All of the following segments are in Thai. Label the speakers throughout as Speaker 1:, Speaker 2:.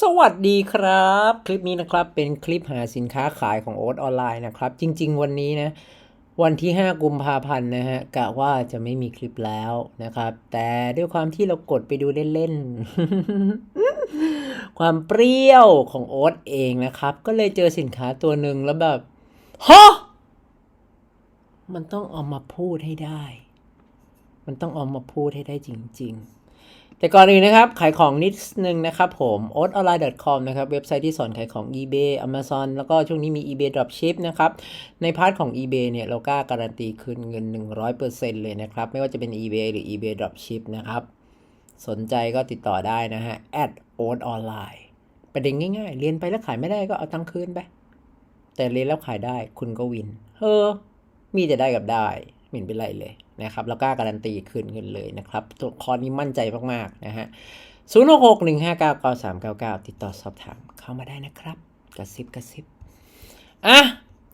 Speaker 1: สวัสดีครับ คลิปนี้นะครับเป็นคลิปหาสินค้าขายของโอ๊ตออนไลน์นะครับ จริง ๆ วันนี้นะวันที่ 5 กุมภาพันธ์นะฮะกะว่าจะไม่มีคลิปแล้วนะครับ แต่ด้วยความที่เรากดไปดูเล่นๆ ความเปรี้ยวของโอ๊ตเองนะครับ ก็เลยเจอสินค้าตัวหนึ่งแล้วแบบฮะมันต้องเอามาพูดให้ได้ มันต้องเอามาพูดให้ได้จริง ๆ แต่ก่อนอื่นนะครับ ขายของนิดนึงนะครับผม o t o n l i n e c o m นะครับ เว็บไซต์ที่สอนขายของ eBay Amazon แล้วก็ช่วงนี้มี eBay Dropship นะครับ ในพาร์ทของ eBay เนี่ย เรากล้าการันตีคืนเงิน 100%เลยนะครับ ไม่ว่าจะเป็น eBay หรือ eBay Dropship นะครับ สนใจก็ติดต่อได้นะฮะ at o t online ประเด็นง่ายๆ เรียนไปแล้วขายไม่ได้ก็เอาตังค์คืนไป แต่เรียนแล้วขายได้คุณก็วิน เฮ้อ มีแต่ได้กับได้ไม่เห็นเป็นไรเลย นะครับแล้วกล้าการันตีคืนเงินเลยนะครับตัวคอนี้มั่นใจมากๆนะฮะ0 6 6 1 5 9 9 3 9 9ติดต่อสอบถามเข้ามาได้นะครับกระซิบกระซิบอะ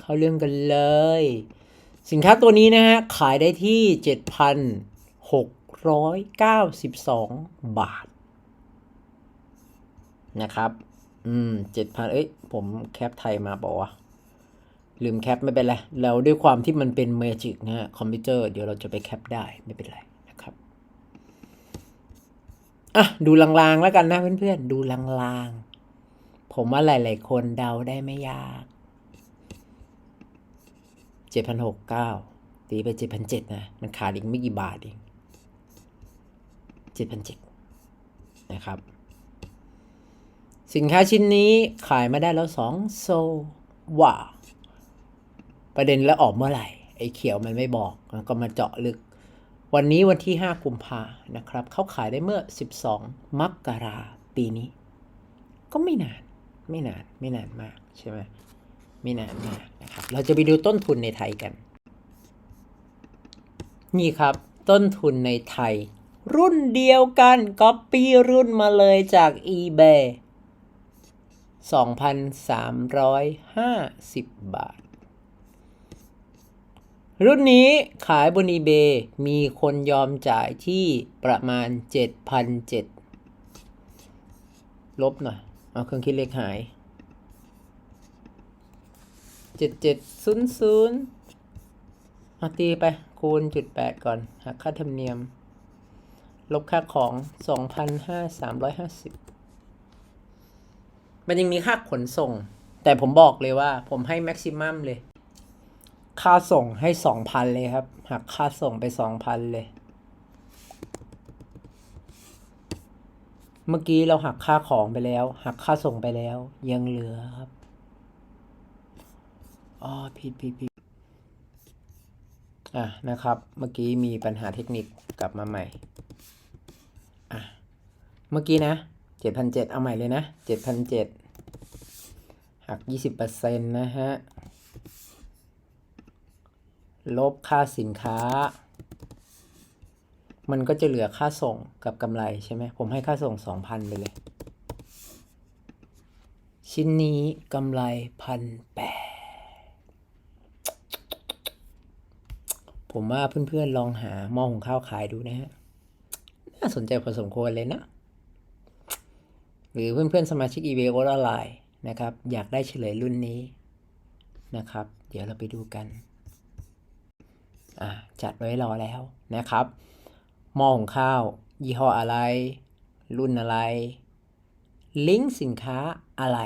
Speaker 1: เข้าเรื่องกันเลย สินค้าตัวนี้นะฮะขายได้ที่7,692บาทนะครับ อืม7,000เอ้ย ผมแคปไทยมาบอกว่า ลืมแคปไม่เป็นไร แล้วด้วยความที่มันเป็นเมจิกนะฮะคอมพิวเตอร์เดี๋ยวเราจะไปแคปได้ไม่เป็นไรนะครับ อะ ดูลางๆแล้วกันนะเพื่อนๆ ดูลางๆ ผมว่าหลายๆคนเดาได้ไม่ยากเจ็ดพันหกเก้าตีไปเจ็ดพันเจ็ดนะ มันขาดอีกไม่กี่บาทเองเจ็ดพันเจ็ดนะครับ สินค้าชิ้นนี้ขายมาได้แล้วสองโซว้า ประเด็นแล้วออกเมื่อไหร่ ไอ้เขียวมันไม่บอกมันก็มาเจาะลึก วันนี้วันที่ 5 กุมภานะครับ เขาขายได้เมื่อ 12 มกราปีนี้ ก็ไม่นาน ไม่นาน ไม่นานมากใช่ไหมไม่นานมากนะครับ เราจะไปดูต้นทุนในไทยกัน นี่ครับ ต้นทุนในไทย รุ่นเดียวกันก๊อปปี้รุ่นมาเลยจาก eBay 2,350 บาท รุ่นนี้ขายบน eBay มีคนยอมจ่ายที่ประมาณ 7,007ลบหน่อย เอาเครื่องคิดเลขหาย 7700มาตีไป คูณจุด8ก่อน หักค่าธรรมเนียม ลบค่าของ 2,550 มันยังมีค่าขนส่ง แต่ผมบอกเลยว่าผมให้แม็กซิมัมเลย ค่าส่งให้สองพันเลยครับ หักค่าส่งไปสองพันเลย เมื่อกี้เราหักค่าของไปแล้ว หักค่าส่งไปแล้ว ยังเหลือครับอ๋อผิดผิดผิดอะนะครับ เมื่อกี้มีปัญหาเทคนิคกลับมาใหม่อะเมื่อกี้นะเจ็ดพันเจ็ดเอาใหม่เลยนะเจ็ดพันเจ็ดหักยี่สิบเปอร์เซ็นต์นะฮะ ลบค่าสินค้า มันก็จะเหลือค่าส่งกับกำไรใช่ไหมผมให้ค่าส่งสองพันไปเลย ชิ้นนี้กำไรพันแปดผมว่าเพื่อนๆลองหาหม้อหุงข้าวขายดูนะฮะ น่าสนใจพอสมควรเลยนะ หรือเพื่อนๆสมาชิก eBay ออนไลน์นะครับ อยากได้เฉลยรุ่นนี้นะครับ เดี๋ยวเราไปดูกัน จัดไว้รอแล้วนะครับ หม้อหุงข้าว ยี่ห้ออะไร รุ่นอะไร ลิงก์สินค้าอะไร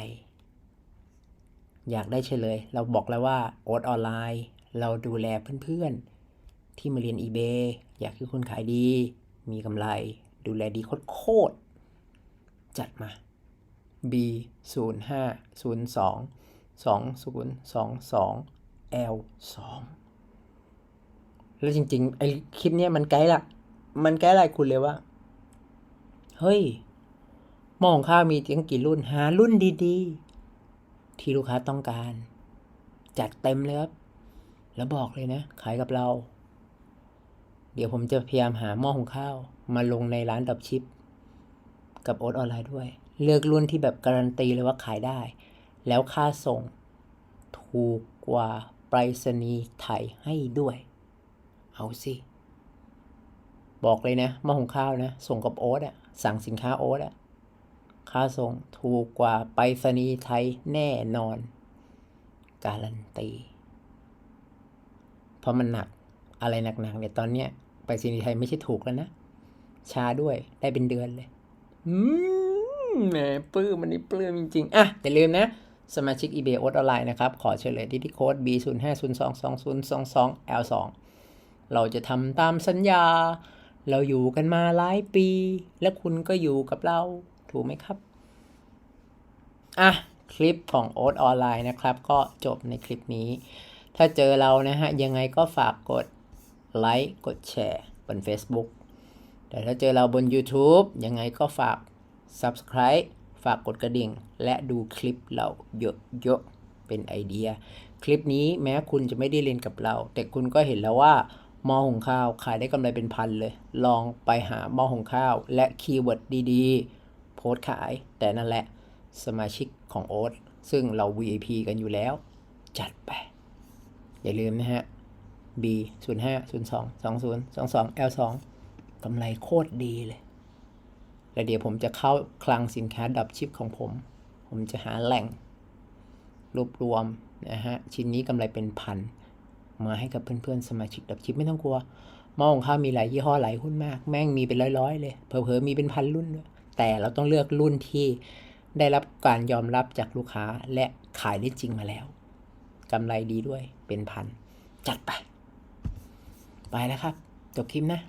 Speaker 1: อยากได้เฉลย เราบอกแล้วว่าโอ๊ตออนไลน์ เราดูแลเพื่อนๆ ที่มาเรียน eBay อยากให้คุณขายดี มีกำไร ดูแลดีโคตรจัดมา B 0 5 0 2 2 0 2 2 L 2 แล้วจริง ๆ ไอ้คลิปเนี้ยมันไกด์ละ มันไกด์อะไรคุณเลยว่า เฮ้ยหม้อของข้าวมีตั้งกี่รุ่น หารุ่นดีๆ ที่ลูกค้าต้องการ จัดเต็มเลยครับ แล้วบอกเลยนะ ขายกับเรา เดี๋ยวผมจะพยายามหาหม้อหุงข้าว มาลงในร้านดับชิป กับโอ๊ตออนไลน์ด้วย เลือกรุ่นที่แบบการันตีเลยว่าขายได้ แล้วค่าส่ง ถูกกว่าไปรษณีย์ไทยให้ด้วย เอาสิ บอกเลยนะม้อหุงข้าวนะ ส่งกับโอ๊ตอะสั่งสินค้าโอ๊ตอะค่าส่งถูกกว่าไปรษณีย์ไทยแน่นอน การันตี เพราะมันหนักอะไรหนักๆเนี่ยตอนเนี้ยไปรษณีย์ไทยไม่ใช่ถูกแล้วนะช้าด้วยได้เป็นเดือนเลยอืมแหมปลื้มมันนี่ปลื้มจริงๆ อะ อย่าลืมนะ สมาชิก eBay โอ d ออนไลน์นะครับ ขอเฉลยที่ที่โค้ด B 0 5 0 2 2 0 2 2 L 2 เราจะทำตามสัญญา เราอยู่กันมาหลายปี และคุณก็อยู่กับเรา ถูกไหมครับ อะ คลิปของโอ๊ตออนไลน์นะครับ ก็จบในคลิปนี้ ถ้าเจอเรานะฮะ ยังไงก็ฝากกดไลค์ กดแชร์บน Facebook แต่ถ้าเจอเราบน YouTube ยังไงก็ฝาก Subscribe ฝากกดกระดิ่ง และดูคลิปเราเยอะๆเป็นไอเดีย คลิปนี้แม้คุณจะไม่ได้เรียนกับเรา แต่คุณก็เห็นแล้วว่า หม้อหุงข้าว ขายได้กำไรเป็นพันเลย ลองไปหาหม้อหุงข้าว และคีย์เวิร์ดดีๆ โพสต์ขาย แต่นั่นแหละสมาชิกของโอ๊ตซึ่งเรา VIP กันอยู่แล้ว จัดไป อย่าลืมนะฮะ B 0 5 0 2 2 0 2 2 L 2กำไรโคตรดีเลย แล้วเดี๋ยวผมจะเข้าคลังสินค้าดับชิปของผม ผมจะหาแหล่ง รวบรวมนะฮะ ชิ้นนี้กำไรเป็นพัน มาให้กับเพื่อนๆสมาชิกดับชิปไม่ต้องกลัวหม้อของข้าวมีหลายยี่ห้อหลายหุ้นมาก แม่งมีเป็นร้อยๆ เลย เผลอๆมีเป็นพันรุ่นด้วยแต่เราต้องเลือกรุ่นที่ได้รับการยอมรับจากลูกค้าและขายได้จริงมาแล้วกำไรดีด้วยเป็นพัน จัดไป ไปแล้วครับ จบคลิปนะ